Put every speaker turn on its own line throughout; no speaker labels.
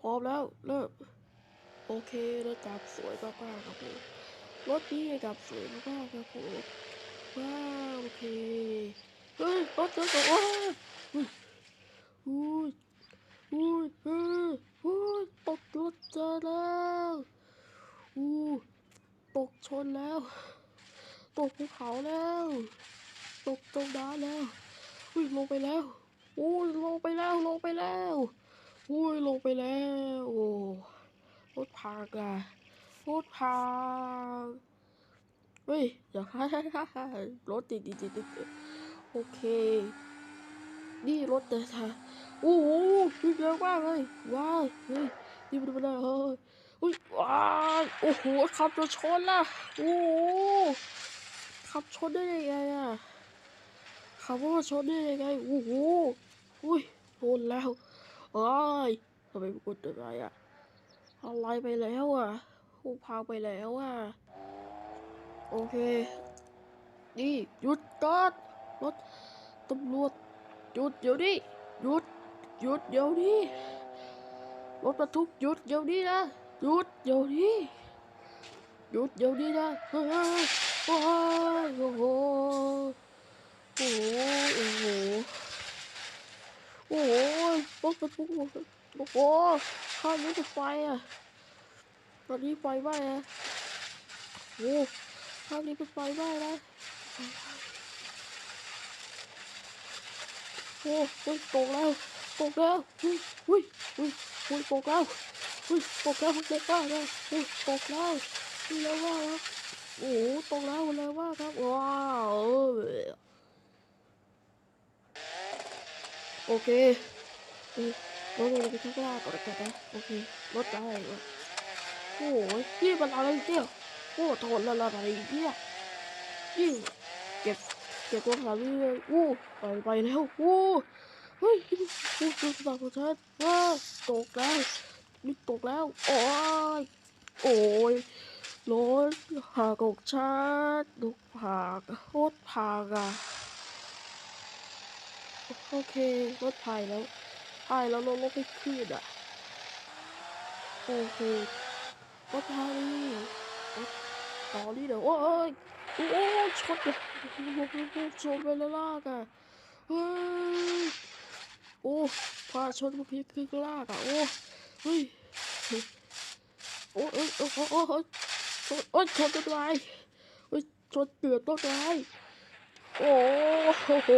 พร้อมแล้วเริ่มโอเครถกลับสวยมากๆครับผมรถนี้กลับสวยมากๆครับผมว้าวโอเคเฮ้ยรถจอตัวโอ้ยอุ้ยอุ้ยอุ้ยอุ้ยตกรถเจอแล้วอู้ตกชนแล้ว ตกภูเขาแล้ว ตกตรงด้ำแล้วอุ้ยลงไปแล้วอุ้ยลงไปแล้วลงไปแล้ว อุ้ยลงไปแล้ว โอ้โคตพังอะโคตพังเฮ้ยอย่าฮ่าฮ่าฮ่ารถติดติดติดติดโอเค นี่รถเดินทาโอ้โหวิ่งเร็วมากเลยว้ายเฮ้ยนี่มันเป็นอะไรเฮ้ยอุ้ยว้ายโอ้โหขับรถชนละโอ้โหขับชนได้ยังไงอะขับรถชนได้ยังไงโอ้โห เอ้ยทำไมกูเจอะไรอะอะไรไปแล้วอะผู้พาไปแล้วอะโอเค นี่หยุดก่อนรถตำรวจหยุดเดี๋ยวนี้หยุดหยุดเดี๋ยวนี้รถบรรทุกหยุดเดี๋ยวนี้นะหยุดเดี๋ยวนี้หยุดเดี๋ยวนี้นะโอ้โหโอ้โหโอ้โห โอ้โหปุ๊บปุ๊บปุ๊บโอ้โหข้ามไม่ติดไฟอะตอนนี้ไฟไหม้อะโอ้ข้ามนี้เป็นไฟไหม้ลยโอ้ยตกแล้วตกแล้วอุ้ยอุ้ยอุ้ยอุ้ยตกแล้วอุ้ยตกแล้วเล็กมากเลยอุ้ยตกแล้วเร็วมากครับโอ้ตกแล้วเร็ว่าครับว้าว โอเครถเลยไปข้างล่าก่อนกันะโอเครถได้โอ้ยพี่มันอะไรเนี่ยโอ้ทนละละอะไรเนี่ยยิ่งเก็บเก็บของสามีเลยโอ้ไปไปแล้วโอ้เฮ้ยโอ้ยตัวสาวตกแล้วนี่ตกแล้วโอ้ยโอ้ยรถหากอกชัติดกหักโคตรพังอะ โอเครถถ่ายแล้วถ่ายแล้วรถรถไม่ขึ้นอะ โอเครถถ่ายต่อนี่เดี๋ยวโอ้ยโอ้ชนเลยชนไปแล้วลากอะเฮ้ยโอ้พาชนพวกพี่คือลากอะโอ้เฮ้ยโอ้ยโอ้ยโอ้ยโอ้ยโอ้ชนต้นไม้โอ้ยชนเกือบต้นไม้โอ้ โอ้โห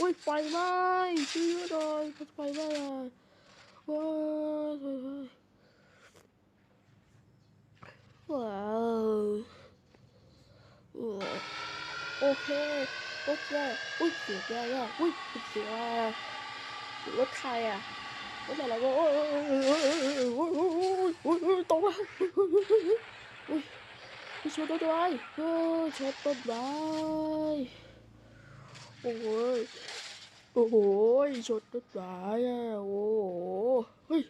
อุ้ยไฟไหม้ช่วยด้วยไฟไหม้ว้าวว้าวโอเคโอเคอุ้ยเสียงแย่แย่อุ้ยเสียงอะไรถใครอะรถอะไรก็โอ้ยโอ้ยโอ้ยโอ้ยโอ้ยโอ้ยโอ้ยโอ้ยด้วอุ้ยชนต้นไม้เออชนต้นไม้ โอ้โหโอ้โหชนต้นไม้อะโอ้โหเฮ้ย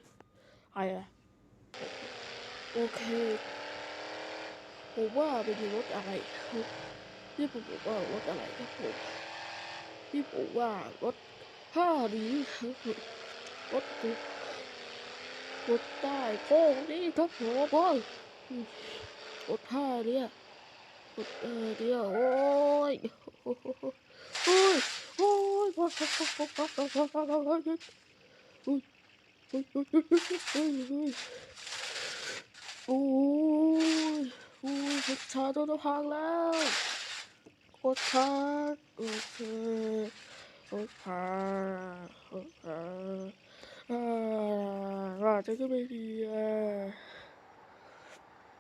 อะไรอะโอเคผมว่าเป็นรถอะไรที่ผมบอกว่ารถอะไรครับผมที่ผมว่ารถห้าดีรถกรถใต้โค้งนี่ครับผมรถห้าเนี่ยรถเออเดียวโอ้ ยโอ้ยโอ้ยโอ้ยโอ้ยโอ้ยชาตัวพังแล้วโคตรชาโอเคโอเคโอเคอ่าว่าจะก็ไม่ดีอะ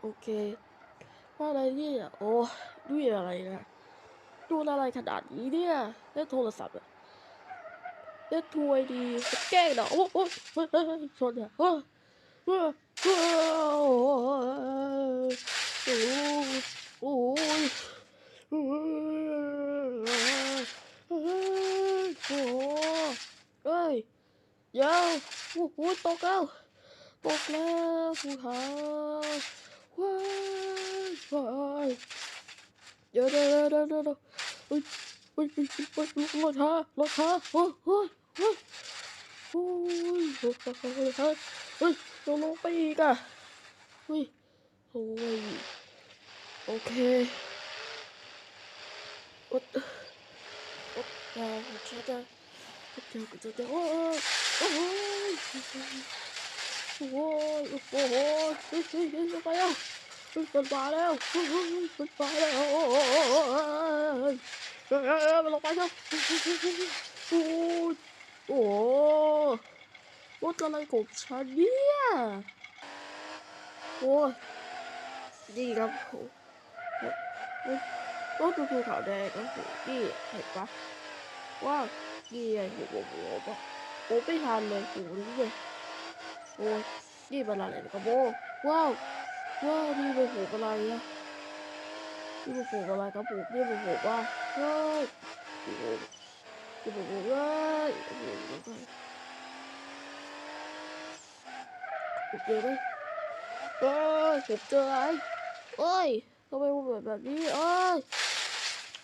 โอเคว่าอะไรเนี่ยโอ้ด้วยอะไรนะ ดูอะไรขนาดนี้เนี่ยเล่นโทรศัพท์อะเล่นทวยดีแกล้งเหรอโอ้โอ้เฮ้ยเฮ้ยเฮ้ยชนอะเฮ้ยเฮ้ยเฮ้ยโอ้โอ้ยโอ้โอ้ยเฮ้ยเดี๋ยวโอ้โหตกแล้วตกแล้วภูเขาว้ายว้ายเดี๋ยวเดี๋ยวเดี๋ยวเดี๋ยว เฮ้ยเฮ้ยเฮ้ยเฮ้ยรถช้ารถช้าโอ้ยโอ้ยโอ้ยโอ้ยโอ้ยโอ้ยเฮ้ยเฮ้ยลงไปอีกอะเฮ้ยโอ้ยโอเคโอ๊ยโอ๊ยอ่าจะจะจะจะจะโอ้ยโอ้ยโอ้ยโอ้ยโอ้ยเฮ้ยเฮ้ยเฮ้ยไปแล้ ขึ้นบนฟ้แล้วขึ้นบนฟ้แล้วเออมันลงไปแล้วโอ้โหรถอะไรของฉันเนี่ยโอ้ดีครับรถภูเขาแดงนะพี่เห็นปะว่าเกียร์อยู่บนหัวปะโอ้ไม่ทันเลยหูรู้เลยโอ้ยนี่มันอะไรกับโบว้าว ว่ามีโบโหกอะไรเนี่ยมีโบโหกอะไรครับผกมีโบโกว่าเฮ้ยมีโบมีโบโหเฮ้ยโอ้โหเจอไหมเอ้ยผมเจออะไรเอ้ยทำไมมันแบบนี้โอ้ย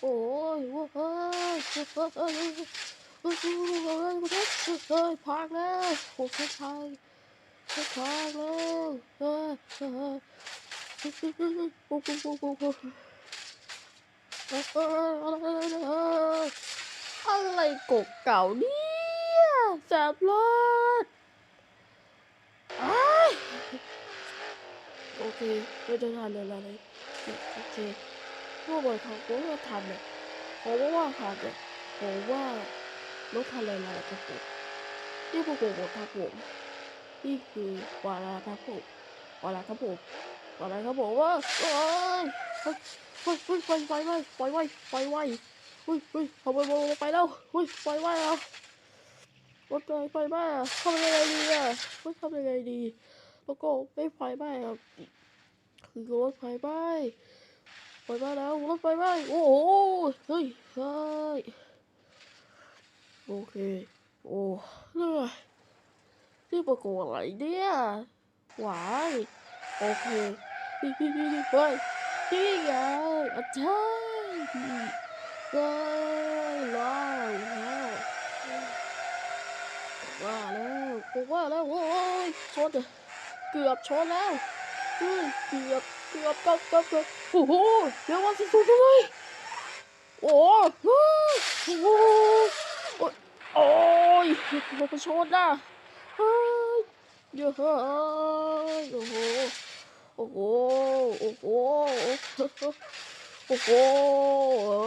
โอ้ยว้ายเฮ้ยเฮ้ยเฮ้ยเฮ้ยพังแล้วผมใช้ ทุกาลยอะไรกบเก่าเนี่ยแสบรอดโอเคเราจะทำอะไรโอเคพวกบอเขางผมเราทำเนี่ยผมว่าทำเนี่ยผมว่าลดทะเลลายกับผมนี่พวกผมทำผม นี่คือวาระครับผมวาระครับผมวาระครับผมว่าเอ้ยเฮ้ยเฮ้ยเฮ้ยไฟไฟไฟไฟไฟไฟไฟเฮ้ยเฮ้ยเอาไปไปแล้วเฮ้ยไฟไฟแล้วรถไฟไฟไหม้ทำยังไงดีอะไม่ทำยังไงดีแล้วก็ไม่ไฟไหม้อะคือรถไฟไหม้ไฟไหม้แล้วรถไฟไหม้โอ้โหเฮ้ยเฮ้ยโอเคโอ้เหนื่อย นี่ประกอบอะไรเนี่ยหวายโอเคนี่นี่นี่นี่เฮ้ยนี่ไงอาจารย์เฮ้ยว้าวแล้วว่าแล้วผมว่าแล้วโอ้ยชนอะเกือบชนแล้วเฮ้ยเกือบเกือบเกือบเกือบเกือบโอ้โหเดี๋ยววันสุดๆเลยโอ้โหโอ้โหโอ้ยโอ้ยมันไปชนนะเฮ้ย เยอะเฮ้ยโอ้โหโอ้โหโอ้โหโอ้โหโ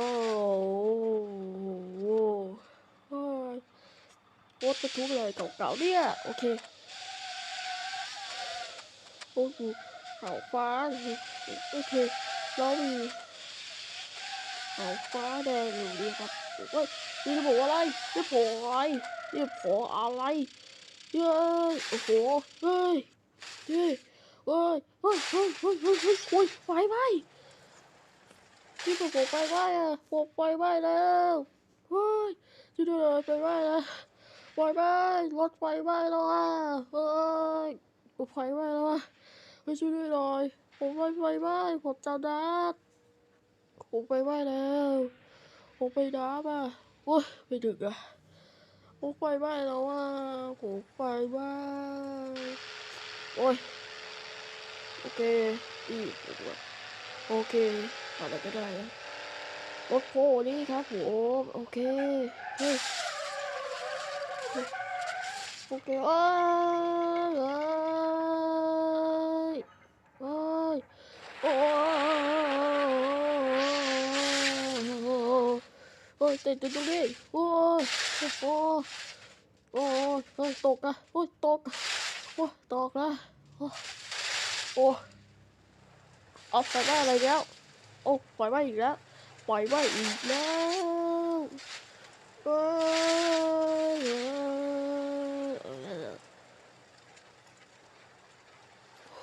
อ้โหรถบรรทุกเลยเก่าๆเนี่ยโอเคโอ้โหเขาฟ้าโอเคแล้วมีเขาฟ้าแดงอยู่ดีครับเฮ้ยนี่จะบอกว่าอะไรนี่ผออะไรนี่ผออะไร เย้โอ้โหเฮ้ยเฮ้ยเฮ้ยเฮ้ยเฮ้ยเฮ้ยเฮ้ยเฮ้ยโอ้ยไฟไหม้นี่เป็นผมไฟไหม้อะผมไฟไหม้แล้วเฮ้ยช่วยด้วยเลยไฟไหม้แล้วไฟไหมรถไฟไหมแล้วอะเฮ้ยรถไฟไหมแล้วอะไปช่วยด้วยหน่อยผมไฟไฟไหมผมจะดับผมไปไหม้แล้วผมไปดับอะโอ้ยไม่ดึกอะ ผมไฟไหม้แล้วอะผมไฟไหม้โอ้ยโอเคอีกโอเคอะไรก็ได้นะรถโฟนี่ครับผมโอเคเฮ้ยโอเคโอ้ยโอ้ยโอ้ยโอ้ยโอ้ ยติดอยู่ตรงนี้โอ้ยโอ้ยโอ้ยโอ้ยตกอะโอ้ยตกโอ้ยตกนะโอ้ยโอ้ยเอาไปได้อะไรแล้วโอ้ปล่อยไว้อีกแล้วปล่อยไว้อีกแล้วเอ้ย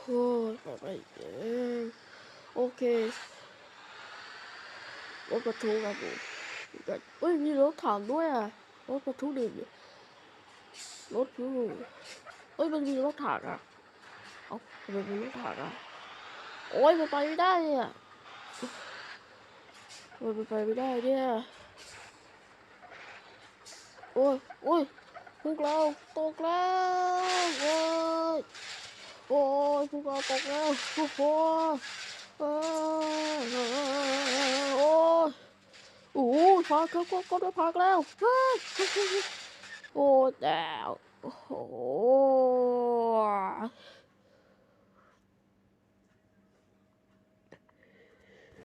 โอ้ยแบบไรเองโอเครถบรรทุกครับผม เฮ้ยมีรถถังด้วยอะรถบรรทุกหนึ่งรถผู้เฮ้ยมันมีรถถังอะเอาทำไมมีรถถังอะโอ้ยมันไปไม่ได้เนี่ยโอ้ยมันไปไม่ได้เนี่ยโอ้ยโอ้ยพวกเราตกแล้วโอ้ยโอ้ยภูเขาตกแล้วโอ้โหเอ้ย โอ้พอกก็ก็ก็พักแล้วโอ้แต่โอ้